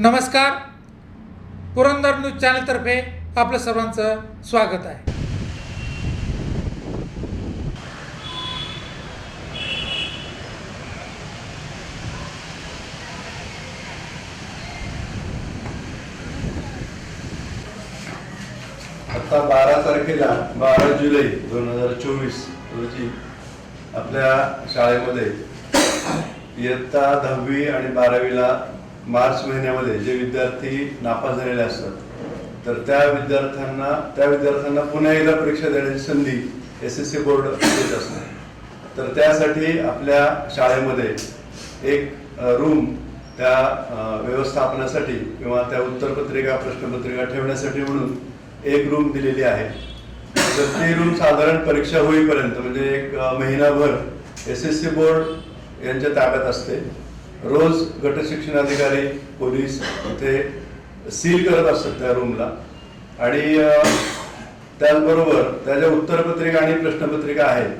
नमस्कार. पुरंदर न्यूज चॅनलतर्फे आपलं सर्वांचं स्वागत आहे. आता बारा तारखेला बारा जुलै दोन हजार चोवीस रोजी आपल्या शाळेमध्ये इयत्ता दहावी आणि बारावीला मार्च महिन्यामध्ये जे विद्यार्थी नापास झालेले असतात तर त्या विद्यार्थ्यांना त्या विद्यार्थ्यांना पुन्हा एकदा परीक्षा देण्याची संधी एस एस सी बोर्ड देत असते तर त्यासाठी आपल्या शाळेमध्ये एक रूम त्या व्यवस्थापनासाठी किंवा त्या उत्तरपत्रिका प्रश्नपत्रिका ठेवण्यासाठी म्हणून एक रूम दिलेली आहे. तर ती रूम साधारण परीक्षा होईपर्यंत म्हणजे एक महिनाभर एस एस सी बोर्ड यांच्या ताब्यात असते. रोज गट शिक्षण अधिकारी पोलीस ते सील करत असतात त्या रूमला आणि त्याचबरोबर त्या ज्या उत्तरपत्रिका आणि प्रश्नपत्रिका आहेत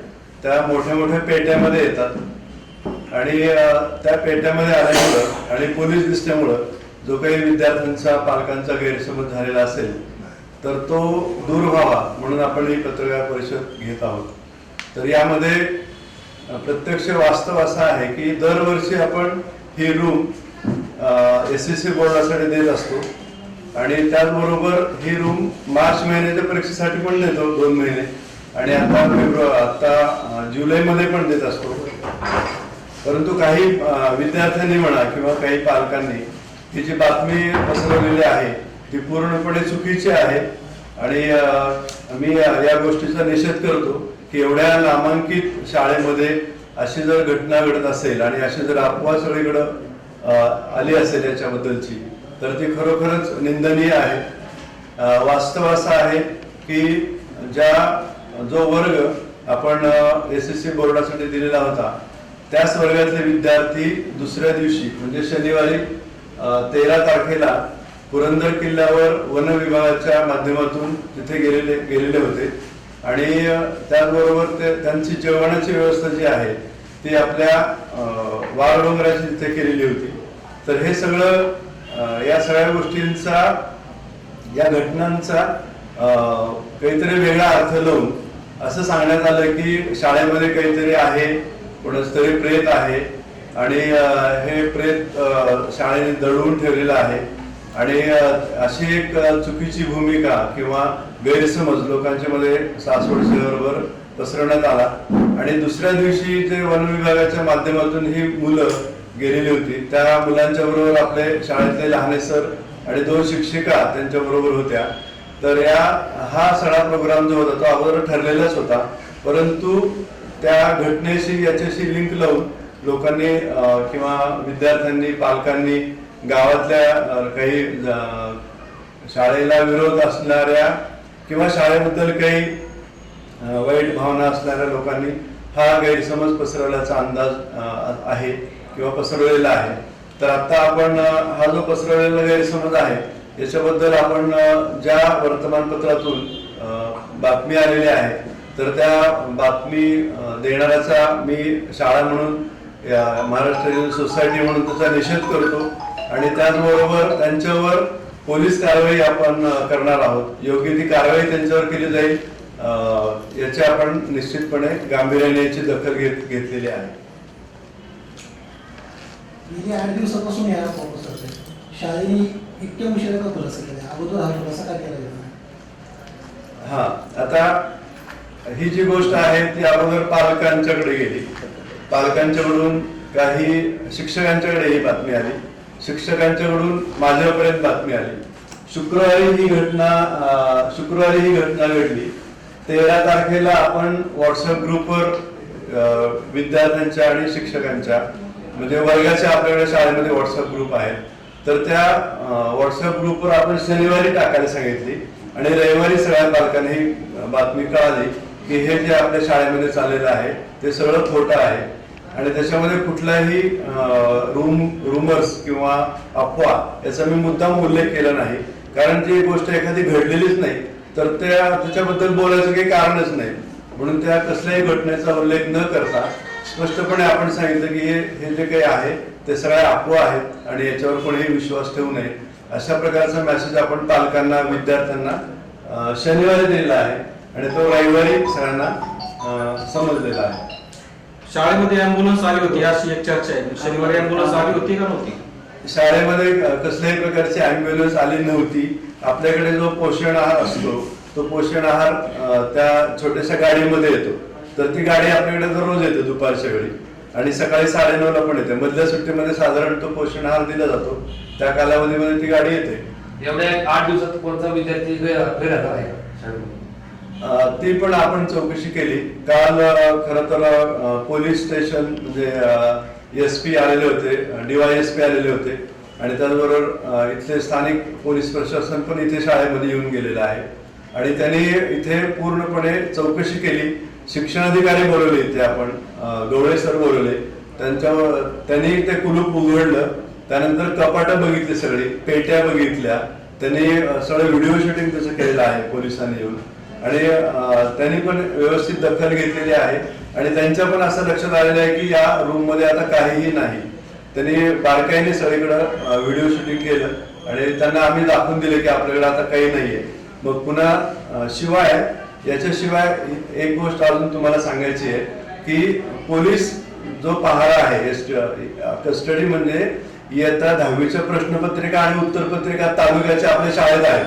त्या मोठ्या मोठ्या पेट्यामध्ये येतात. आणि त्या पेट्यामध्ये आल्यामुळं आणि पोलीस दिसल्यामुळं जो काही विद्यार्थ्यांचा पालकांचा गैरसमज झालेला असेल तर तो दूर व्हावा म्हणून आपण ही पत्रकार परिषद घेत आहोत. तर यामध्ये प्रत्यक्ष वास्तव असा आहे की दरवर्षी आपण ही रूम एस एस सी बोर्डासाठी देत असतो. आणि त्याचबरोबर ही रूम मार्च महिन्याच्या परीक्षेसाठी पण देतो दोन महिने. आणि आता फेब्रुवारी आता जुलैमध्ये पण देत असतो. परंतु काही विद्यार्थ्यांनी म्हणा किंवा काही पालकांनी ही जी बातमी पसरवलेली आहे. ती पूर्णपणे चुकीची आहे. आणि मी या गोष्टीचा निषेध करतो. की एवढ्या नामांकित शाळेमध्ये अशी जर घटना घडत असेल आणि अशी जर अफवा सगळीकडं आली असेल याच्याबद्दलची तर ती खरोखरच निंदनीय आहे. वास्तव असं आहे की ज्या जो वर्ग आपण एस एस सी बोर्डासाठी दिलेला होता त्याच वर्गातले विद्यार्थी दुसऱ्या दिवशी म्हणजे शनिवारी तेरा तारखेला पुरंदर किल्ल्यावर वन विभागाच्या माध्यमातून तिथे गेलेले गेलेले होते. आणि त्याचबरोबर ते त्यांची जेवणाची व्यवस्था जी आहे ती आपल्या वारडोंगराची तिथे केलेली होती. तर हे सगळं या सगळ्या गोष्टींचा या घटनांचा काहीतरी वेगळा अर्थ लावून असं सांगण्यात आलं की शाळेमध्ये काहीतरी आहे कोणाच तरी प्रेत आहे. आणि हे प्रेत शाळेने दडवून ठेवलेलं आहे. आणि अशी एक चुकीची भूमिका किंवा गैरसमज लोकांच्या मध्ये सासवड शहरवर पसरवण्यात आला. आणि दुसऱ्या दिवशी जे वन विभागाच्या माध्यमातून ही मुलं गेलेली होती त्या मुलांच्या बरोबर आपले शाळेतले लहाने सर आणि दोन शिक्षिका त्यांच्या बरोबर होत्या. तर या हा सगळा प्रोग्राम जो होता तो अगोदर ठरलेलाच होता. परंतु त्या घटनेशी याच्याशी लिंक लावून लोकांनी किंवा विद्यार्थ्यांनी पालकांनी गावातल्या काही शाळेला विरोध असणाऱ्या किंवा शाळेबद्दल काही वाईट भावना असणाऱ्या लोकांनी हा गैरसमज पसरवल्याचा अंदाज आहे किंवा पसरवलेला आहे. तर आता आपण हा जो पसरवलेला गैरसमज आहे याच्याबद्दल आपण ज्या वर्तमानपत्रातून बातमी आलेली आहे तर त्या बातमी देणाऱ्याचा मी शाळा म्हणून महाराष्ट्र सोसायटी म्हणून त्याचा निषेध करतो. आणि त्याचबरोबर त्यांच्यावर पोलीस कारवाई आपण करणार आहोत. योग्य ती कारवाई त्यांच्यावर केली जाईल याची आपण निश्चितपणे गांभीर्याने याची दखल घेत घेतलेली आहे. गेली आठ दिवसापासून या फोकस होते शाळेने इतक्या उशिरा का खुलासा केला अगोदर हा खुलासा का केला गेला? हा आता ही जी गोष्ट आहे ती अगोदर पालकांच्याकडे गेली. पालकांच्याकडून काही शिक्षकांच्याकडे ही बातमी आली. शिक्षकांच्याकडून माझ्यापर्यंत बातमी आली. शुक्रवारी ही घटना शुक्रवारी ही घटना घडली. तेरा तारखेला आपण व्हॉट्सअप ग्रुपवर विद्यार्थ्यांच्या आणि शिक्षकांच्या म्हणजे वर्गाच्या आपल्याकडे शाळेमध्ये व्हॉट्सअप ग्रुप आहेत तर त्या व्हॉट्सअप ग्रुपवर आपण शनिवारी टाकायला सांगितली आणि रविवारी सगळ्या पालकांनी ही बातमी कळाली की हे जे आपल्या शाळेमध्ये चाललेलं आहे ते सगळं खोटं आहे. आणि त्याच्यामध्ये कुठलाही रूम रुमर्स किंवा अफवा याचा मी मुद्दाम उल्लेख केला नाही. कारण जी गोष्ट एखादी घडलेलीच नाही तर त्या त्याच्याबद्दल बोलायचं काही कारणच नाही. म्हणून त्या कसल्याही घटनेचा उल्लेख न करता स्पष्टपणे आपण सांगितलं की हे हे जे काही आहे ते सगळ्या अफवा आहेत आणि याच्यावर कोणीही विश्वास ठेवू नये. अशा प्रकारचा मेसेज आपण पालकांना विद्यार्थ्यांना शनिवारी दिलेला आहे आणि तो रविवारी सगळ्यांना समजलेला आहे. शाळेमध्ये अँब्युलन्स आली होती अशी एक चर्चा आहे. शनिवारी अँब्युलन्स आली होती का नव्हती? शाळेमध्ये कसल्याही प्रकारची अँब्युलन्स आली नव्हती. आपल्याकडे जो पोषण आहार असतो तो पोषण आहार त्या छोट्याशा गाडीमध्ये येतो. तर ती गाडी आपल्याकडे दररोज येते दुपारच्या वेळी. आणि सकाळी साडेनऊला पण येते. मधल्या सुट्टीमध्ये साधारण तो पोषण आहार दिला जातो. त्या कालावधीमध्ये ती गाडी येते. एवढ्या आठ दिवसात कोणता विद्यार्थी गैर- गैरहजर आहे? शाळेमध्ये? ती पण आपण चौकशी केली. काल खर तर पोलीस स्टेशन म्हणजे एस पी आलेले होते डीवाय एस पी आलेले होते. आणि त्याचबरोबर इथले स्थानिक पोलीस प्रशासन पण इथे शाळेमध्ये येऊन गेलेलं आहे. आणि त्यांनी इथे पूर्णपणे चौकशी केली. शिक्षणाधिकारी बोलवले इथे आपण गवळे सर बोलवले. त्यांच्यावर त्यांनी ते कुलूप उघडलं. त्यानंतर कपाटं बघितली सगळी पेट्या बघितल्या. त्यांनी सगळं व्हिडिओ शूटिंग त्याचं केलेलं आहे पोलिसांनी येऊन. आणि त्यांनी पण व्यवस्थित दखल घेतलेली आहे. आणि त्यांच्या पण असं लक्षात आलेलं आहे की या रूममध्ये आता काहीही नाही. त्यांनी बारकाईने सगळीकडे व्हिडिओ शूटिंग केलं. आणि त्यांना आम्ही दाखवून दिले की आपल्याकडे आता काही नाही आहे मग पुन्हा शिवाय याच्याशिवाय एक गोष्ट अजून तुम्हाला सांगायची आहे की पोलीस जो पहारा आहे कस्टडी म्हणजे इयत्ता दहावीच्या प्रश्नपत्रिका आणि उत्तरपत्रिका तालुक्याच्या आपल्या शाळेत आहेत.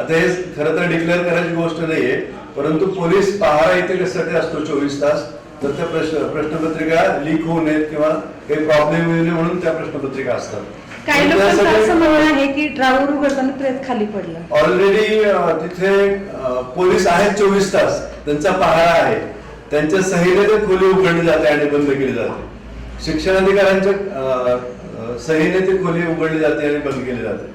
आता हे खरं तर डिक्लेअर करायची गोष्ट नाहीये परंतु पोलीस पहारा इथे कशासाठी असतो चोवीस तास? तर त्या प्रश्न प्रश्नपत्रिका लीक होऊ नयेत किंवा काही प्रॉब्लेम येऊ नये म्हणून त्या प्रश्नपत्रिका असतात. काही लोकांचं असं म्हणणं आहे की ड्रायव्हर उघडताना प्रेत खाली पडलं. ऑलरेडी तिथे अ, पोलीस आहेत चोवीस तास. त्यांचा पहारा आहे. त्यांच्या सहीने ते खोली उघडली जाते आणि बंद केली जाते. शिक्षणाधिकाऱ्यांच्या अ, अ, सहीने ती खोली उघडली जाते आणि बंद केली जाते.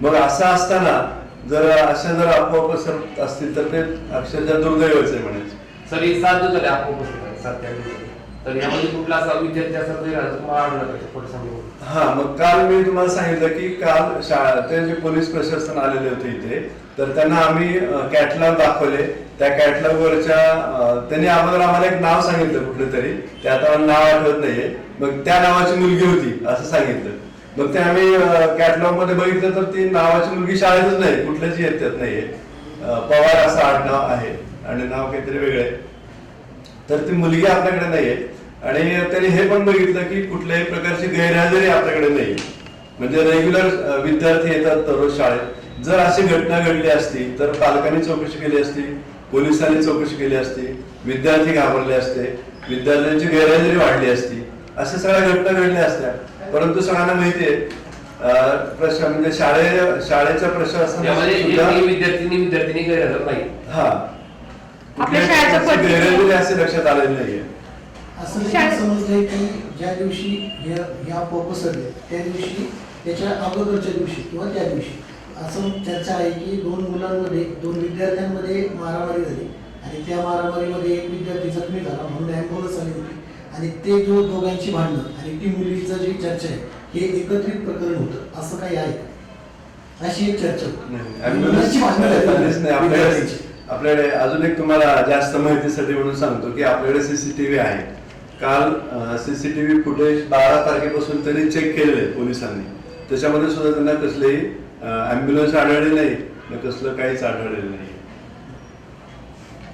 मग असं असताना जर अशा जर अफवा पसरत असतील तर ते अक्षरशः दुर्दैवच आहे म्हणायचं. सर हे सात दिवस झाले सात झाले. तर यामध्ये कुठला असा विद्यार्थी असा तुम्हाला आढळला का थोडं सांगू हा मग काल मी तुम्हाला सांगितलं की काल शाळा ते जे पोलीस प्रशासन आलेले होते इथे तर त्यांना आम्ही कॅटलॉग दाखवले. त्या कॅटलॉग वरच्या अं, त्यांनी अगोदर आम्हाला एक नाव सांगितलं कुठलं तरी. ते आता मला नाव आठवत नाहीये. मग त्या नावाची मुलगी होती असं सांगितलं. मग ते आम्ही कॅटलॉगमध्ये बघितलं तर ती नावाची मुलगी शाळेतच नाही कुठल्याच येतात नाहीये. पवार असं आडनाव आहे आणि नाव काहीतरी वेगळं आहे. तर ती मुलगी आपल्याकडे नाहीये. आणि त्यांनी हे पण बघितलं की कुठल्याही प्रकारची गैरहजेरी आपल्याकडे नाही म्हणजे रेग्युलर विद्यार्थी येतात दररोज शाळेत. जर अशी घटना घडली असती तर पालकांनी चौकशी केली असती पोलिसांनी चौकशी केली असती विद्यार्थी घाबरले असते विद्यार्थ्यांची गैरहजेरी वाढली असती अशा सगळ्या घटना घडल्या असत्या. परंतु सगळ्यांना माहितीये अं, प्रशा म्हणजे शाळे शाळेच्या एकही विद्यार्थ्यांनी विद्यार्थिनी गैरहजर नाही. हा. असे लक्षात आलेली नाहीये. असं समजलंय की ज्या दिवशी ह्या ह्या पसरले त्या दिवशी त्याच्या अगोदरच्या दिवशी किंवा त्या दिवशी. असं चर्चा आहे की दोन मुलांमध्ये दोन विद्यार्थ्यांमध्ये मारामारी झाली. आणि त्या मारामारीमध्ये एक विद्यार्थी जखमी झाला म्हणून ॲम्ब्युलन्स आली होती. आणि ते जो दोघांची भांडणं आणि ती मुलीचं जी चर्चा आहे हे एकत्रित प्रकरण होतं. असं काही आहे? अशी एक चर्चा मुलांची भांडणं आपल्याकडे अजून एक तुम्हाला जास्त माहितीसाठी म्हणून सांगतो की आपल्याकडे सीसीटीव्ही आहे. काल सीसीटीव्ही फुटेज बारा तारखेपासून त्यांनी चेक केलेले पोलिसांनी. त्याच्यामध्ये सुद्धा त्यांना कसलेही अँब्युलन्स आढळले नाही. कसलं काहीच आढळलेलं नाही.